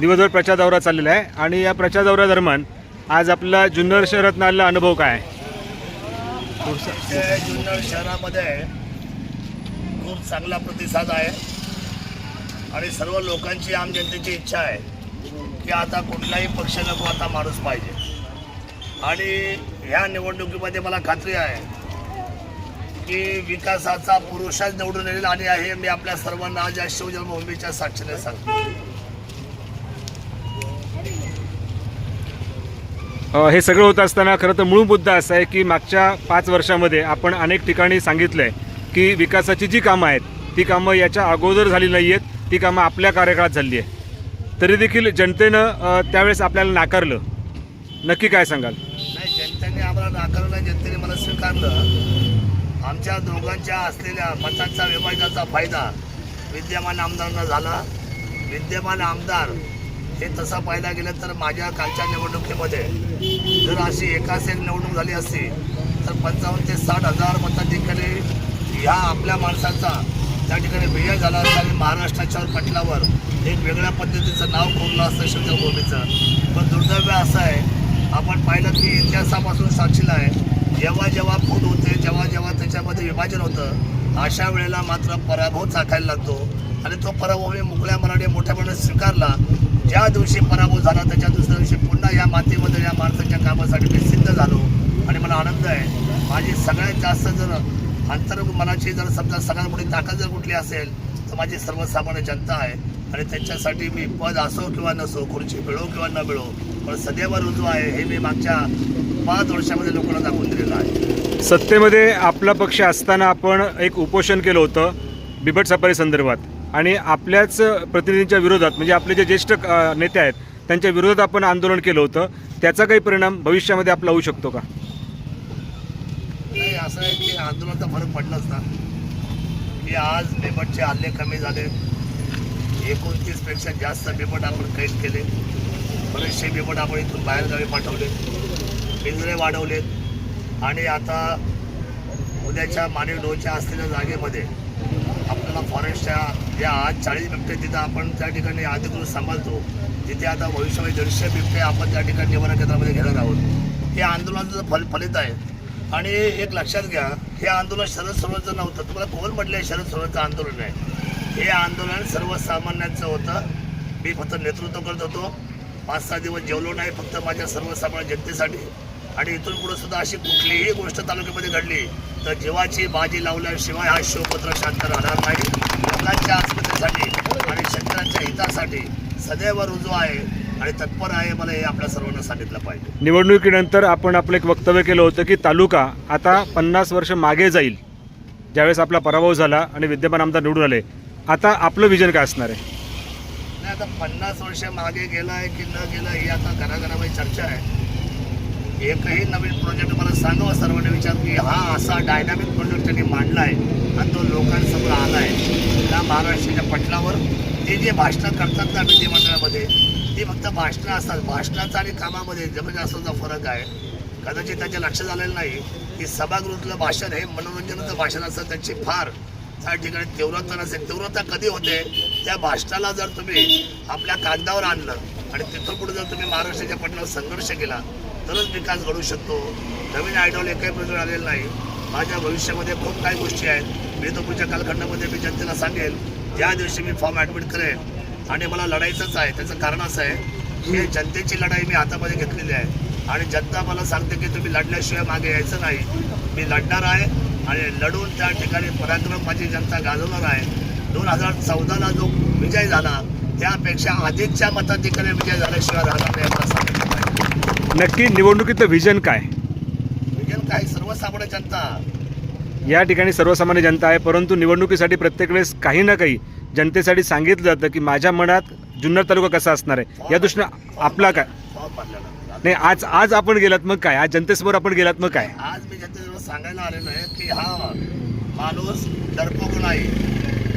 दिवसभर प्रचार दौरा चाललेला आहे. आणि या प्रचार दौऱ्यादरम्यान आज आपला जुन्नर शहरात आलेला अनुभव काय आहे? जुन्नर शहरामध्ये खूप चांगला प्रतिसाद आहे. आणि सर्व लोकांची आम जनतेची इच्छा आहे की आता कुठलाही पक्ष नको आता माणूस पाहिजे. आणि ह्या निवडणुकीमध्ये मला खात्री आहे की विकासाचा पुरुषच निवडून येईल आणि हे मी आपल्या सर्वांना आज या शिवजन्मभूमीच्या साक्षीने सांगतो. हे सगळं होत असताना खरं तर मूळ मुद्दा असा आहे की मागच्या पाच वर्षामध्ये आपण अनेक ठिकाणी सांगितलं आहे की विकासाची जी कामं आहेत ती कामं याच्या अगोदर झाली नाही आहेत ती कामं आपल्या कार्यकाळात झाली आहे तरी देखील जनतेनं त्यावेळेस आपल्याला नाकारलं. नक्की काय सांगाल? नाही जनतेने आम्हाला नाकारलं जनतेने मला स्वीकारलं. आमच्या दोघांच्या असलेल्या मतांचा विभाजनाचा फायदा विद्यमान आमदारांना झाला. विद्यमान आमदार हे तसं पाहायला गेलं तर माझ्या कालच्या निवडणुकीमध्ये जर अशी एकाच एक निवडणूक झाली असती तर पंचावन्न ते साठ हजार मताधिकारी ह्या आपल्या माणसाचा त्या ठिकाणी विजय झाला असता आणि महाराष्ट्राच्या पटलावर एक वेगळ्या पद्धतीचं नाव कोरलं असतं शिवजन्मभूमीचं पण दुर्दैव असं आहे आपण पाहिलं की इतिहासापासून साक्षीला आहे जेव्हा जेव्हा फूट होते जेव्हा जेव्हा त्याच्यामध्ये विभाजन होतं अशा वेळेला मात्र पराभव चाखायला लागतो. आणि तो पराभव मी मोकळ्या मनाने मोठ्या मनाने स्वीकारला. ज्या दिवशी पराभव झाला त्याच्या दुसऱ्या दिवशी पुन्हा या मातीमध्ये या माणसाच्या कामासाठी मी सिद्ध झालो. आणि मला आनंद आहे. माझी सगळ्यात जास्त जर अंतर मनाची जर समजा सगळ्यात मोठी ताकद जर कुठली असेल तर माझी सर्वसामान्य जनता आहे. आणि त्यांच्यासाठी मी पद असो किंवा नसो खुर्ची मिळो किंवा न मिळो पण सदैव रुजू आहे हे मी मागच्या पाच वर्षामध्ये लोकांना दाखवून दिलेलं आहे. सत्तेमध्ये आपला पक्ष असताना आपण एक उपोषण केलं होतं बिबट सफारी संदर्भात. आणि आपल्याच प्रतिनिधींच्या विरोधात म्हणजे आपले जे ज्येष्ठ नेते आहेत त्यांच्या विरोधात आपण आंदोलन केलं होतं. त्याचा काही परिणाम भविष्यामध्ये आपला होऊ शकतो का? नाही असं आहे की आंदोलनाचा फरक पडलाच ना की आज बेपटचे हल्ले कमी झाले. एकोणतीसपेक्षा जास्त बेपट आपण कैद केले. बरेचसे बेपट आपण इथून बाहेरगावी पाठवले. पिंजरे वाढवलेत. आणि आता उद्याच्या मानवी डोच्या असलेल्या जागेमध्ये आपल्याला फॉरेस्टच्या ज्या आज चाळीस बिबटे तिथं आपण त्या ठिकाणी अधिकृत सांभाळतो तिथे आता भविष्यामध्ये दीडशे बिबटे आपण त्या ठिकाणी निवारण केंद्रामध्ये घेणार आहोत. हे आंदोलनाचं फल फलित आहे. आणि एक लक्षात घ्या हे आंदोलन शरद सरोवरचं नव्हतं. तुम्हाला कोण म्हटलं शरद सरोवरचं आंदोलन आहे? हे आंदोलन सर्वसामान्यांचं होतं. मी फक्त नेतृत्व करत होतो. पाच सहा दिवस जेवलो नाही फक्त माझ्या सर्वसामान्य जनतेसाठी. आणि इथून पुढे सुद्धा अशी कुठलीही गोष्ट तालुक्यामध्ये घडली तर जीवाची बाजी लावल्याशिवाय हा शिवपत्र शांत राहणार नाही. लोकांच्या अस्मितेसाठी आणि शेतकऱ्यांच्या हितासाठी सदैव रुजू आहे आणि तत्पर आहे मला हे आपल्या सर्वांना सांगितलं पाहिजे. निवडणुकीनंतर आपण आपलं एक वक्तव्य केलं होतं की तालुका आता पन्नास वर्ष मागे जाईल ज्यावेळेस आपला पराभव झाला आणि विद्यमान आमदार निवडून आले. आता आपलं विजन काय असणार आहे? नाही आता पन्नास वर्ष मागे गेला आहे की न गेलं ही आता घराघरामध्ये चर्चा आहे. एकही नवीन प्रोजेक्ट मला सांगावं सर्वांनी विचार की हा असा डायनामिक प्रोजेक्ट त्यांनी मांडला आहे आणि तो लोकांसमोर आला आहे. त्या महाराष्ट्राच्या पटलावर ते जे भाषणं करतात ना विधिमंडळामध्ये ती फक्त भाषणं असतात. भाषणाचा आणि कामामध्ये जबरदस्तचा फरक आहे. कदाचित त्यांच्या लक्षात आलेलं नाही. की सभागृहातलं भाषण हे मनोरंजनाचं भाषण असतं. त्यांची फार त्या ठिकाणी तीव्रता नसेल. तीव्रता कधी होते? त्या भाषणाला जर तुम्ही आपल्या कागदावर आणलं आणि तिथून पुढे जर तुम्ही महाराष्ट्राच्या पटलावर संघर्ष केला तरच विकास घडू शकतो. नवीन आयडॉल एकही प्रयोग आलेला नाही. माझ्या भविष्यामध्ये खूप काही गोष्टी आहेत. मी तो पुढच्या कालखंडामध्ये मी जनतेला सांगेल ज्या दिवशी मी फॉर्म ॲडमिट करेन आणि मला लढायचंच आहे त्याचं कारण असं आहे की जनतेची लढाई मी हातामध्ये घेतलेली आहे. आणि जनता मला सांगते की तुम्ही लढल्याशिवाय मागे यायचं नाही. मी लढणार आहे आणि लढून त्या ठिकाणी पराक्रम माझी जनता गाजवणार आहे. दोन हजार चौदाला जो विजय झाला त्यापेक्षा अधिकच्या मताधिकारी विजय झाल्याशिवाय राहणार नाही मला सांगितलं नक्की निवडणुकीचं विजन काय? विजय काय? सर्वसामान्य जनता. या ठिकाणी सर्वसामान्य जनता आहे परंतु निवडणुकीसाठी प्रत्येक वेळेस काही ना काही जनतेसाठी सांगितलं जातं की माझ्या मनात जुन्नर तालुका कसा असणार आहे? या दृष्टीनं आपला काय? फॉर्म नाही आज आज आपण गेलात मग काय? आज जनतेसमोर आपण गेलात मग काय? आज मी जनतेजवळ सांगायला आलेलो आहे की हा माणूस डरपोक नाही.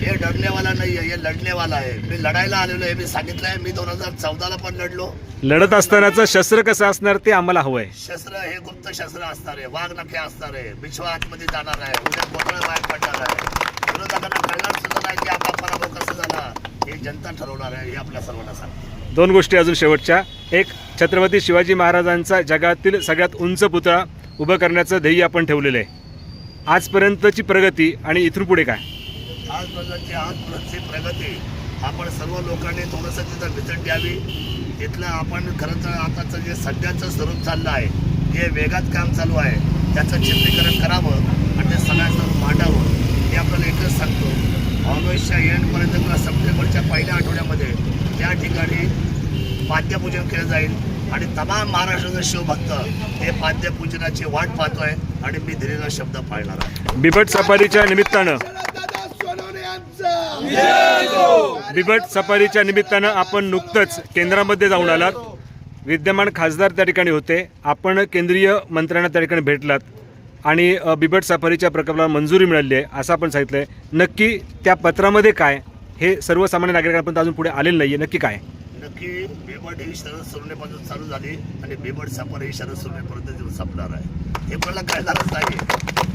हे डरनेवाला नाही आहे हे लढनेवाला आहे. मी लढायला आलेलो आहे मी सांगितलं आहे मी दोन हजार चौदाला पण लढलो. लढत असतानाचं शस्त्र कसं असणार ते आम्हाला हवं आहे शस्त्र हे गुप्त शस्त्र असणार आहे वाघ नखे असणार आहे बिछवा आतमध्ये जाणार आहे उद्या कोतळे बाहेर पडणार आहे. विरोधकांना कळणार सुद्धा नाही की आपला पराभव कसा झाला. हे जनता ठरवणार आहे हे आपल्या सर्वांना सांगतो. दोन गोष्टी अजून शेवटच्या. एक छत्रपती शिवाजी महाराजांचा जगातील सगळ्यात उंच पुतळा उभं करण्याचं ध्येय आपण ठेवलेलं आहे. आजपर्यंतची प्रगती आणि इथून पुढे काय? आज प्रकारची आज आजपर्यंतची प्रगती. आपण सर्व लोकांनी थोडंसं तिथं व्हिजिट द्यावी तिथलं आपण खरं तर आताचं जे सध्याचं स्वरूप चाललं आहे जे वेगात काम चालू आहे त्याचं चित्रीकरण करावं आणि ते सगळ्यांसमोर मांडावं हे आपल्याला एकच सांगतो. ऑगस्टच्या एंडपर्यंत किंवा सप्टेंबरच्या पहिल्या आठवड्यामध्ये त्या ठिकाणी पाद्यपूजन केलं जाईल आणि तमाम महाराष्ट्राचे शिवभक्त हे पाद्यपूजनाची वाट पाहतोय आणि मी दिलेला शब्द पाळणार आहे. बिबट सफारीच्या निमित्तानं बिबट सफारीच्या निमित्तानं आपण नुकतंच केंद्रामध्ये जाऊन आलात. विद्यमान खासदार त्या ठिकाणी होते. आपण केंद्रीय मंत्र्यांना त्या ठिकाणी भेटलात. आणि बिबट सफारीच्या प्रकल्पाला मंजुरी मिळाली आहे असं आपण सांगितलं आहे नक्की त्या पत्रामध्ये काय? हे सर्वसामान्य नागरिकांपर्यंत अजून पुढे आलेलं नाही आहे नक्की काय? नक्की बेबड ही शरद सोडण्यापासून चालू झाली आणि बेबड सापर ही शरद सोडण्यापर्यंत संपणार आहे. हे मला कळणारच नाही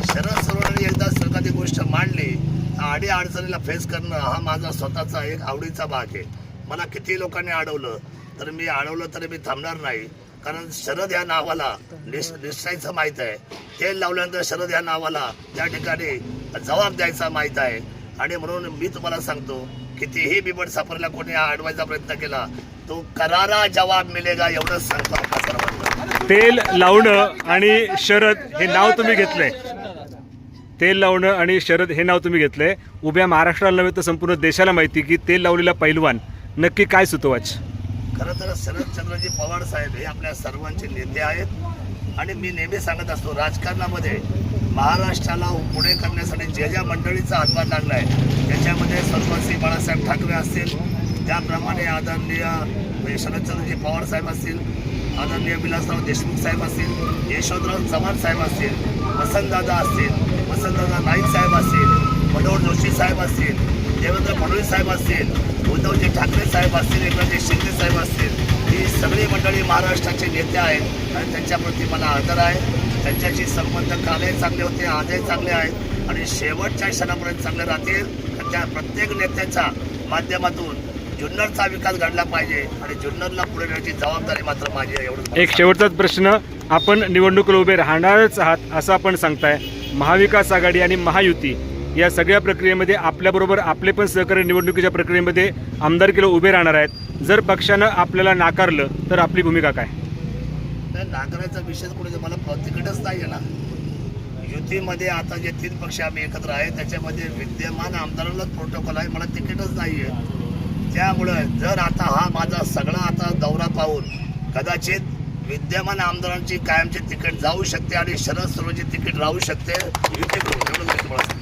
शरद सोडण्याने एकदा एखादी गोष्ट मांडली. आडी अडचणीला फेस करणं हा माझा स्वतःचा एक आवडीचा भाग आहे. मला किती लोकांनी अडवलं तर मी अडवलं तरी मी थांबणार नाही. कारण शरद या नावाला निस निश्चयाचं माहीत आहे. तेल लावल्यानंतर शरद या नावाला त्या ठिकाणी जबाब द्यायचा माहीत आहे. आणि म्हणून मी तुम्हाला सांगतो कितीही बिबट सापडला कोणी अडवायचा प्रयत्न केला तो करारा जवाब मिळेगा एवढंच सांगतो तेल लावणं आणि शरद हे नाव तुम्ही घेतलंय. तेल लावणं आणि शरद हे नाव तुम्ही घेतलंय. उभ्या महाराष्ट्राला नव्हे तर संपूर्ण देशाला माहिती की तेल लावलेला पैलवान नक्की काय सुतवाच? खरं तर शरदचंद्रजी पवार साहेब हे आपल्या सर्वांचे नेते आहेत. आणि मी नेहमी सांगत असतो राजकारणामध्ये महाराष्ट्राला पुढे करण्यासाठी ज्या ज्या मंडळीचा हातभार लागला आहे त्याच्यामध्ये सर्वश्री बाळासाहेब ठाकरे असतील त्याप्रमाणे आदरणीय म्हणजे शरदचंद्रजी पवार साहेब असतील आदरणीय विलासराव देशमुख साहेब असतील यशवंतराव चव्हाण साहेब असतील वसंतदादा असतील वसंतदादा नाईक साहेब असतील मनोहर जोशी साहेब असतील देवेंद्र फडणवीस साहेब असतील उद्धवजी ठाकरे साहेब असतील एकनाथजी शिंदे साहेब असतील ही सगळी मंडळी महाराष्ट्राचे नेते आहेत आणि त्यांच्याप्रती मला आदर आहे. त्यांच्याशी संबंध कालही चांगले होते आजही चांगले आहेत आणि शेवटच्या क्षणापर्यंत चांगले राहतील. त्या प्रत्येक नेत्याच्या माध्यमातून जुन्नरचा विकास घडला पाहिजे आणि जुन्नरला पुढे नेण्याची जबाबदारी मात्र माझी आहे एवढं एक शेवटचाच प्रश्न. आपण निवडणुकीला उभे राहणारच आहात असं आपण सांगताय. महाविकास आघाडी आणि महायुती या सगळ्या प्रक्रियेमध्ये आपल्याबरोबर आपले पण सहकारी निवडणुकीच्या प्रक्रियेमध्ये आमदारकीला उभे राहणार आहेत. जर पक्षानं आपल्याला नाकारलं तर आपली भूमिका काय? तर विषय कुठे मला प- नाही आहे ना युतीमध्ये आता जे तीन पक्ष आम्ही एकत्र आहे त्याच्यामध्ये विद्यमान आमदारालाच प्रोटोकॉल आहे. मला तिकीटच नाही आहे त्यामुळं जर आता हा माझा सगळा आता दौरा पाहून कदाचित विद्यमान आमदारांची कायमची तिकीट जाऊ शकते आणि शरद सर्वची तिकीट राहू शकते. युती करून एवढंच मी तुम्हाला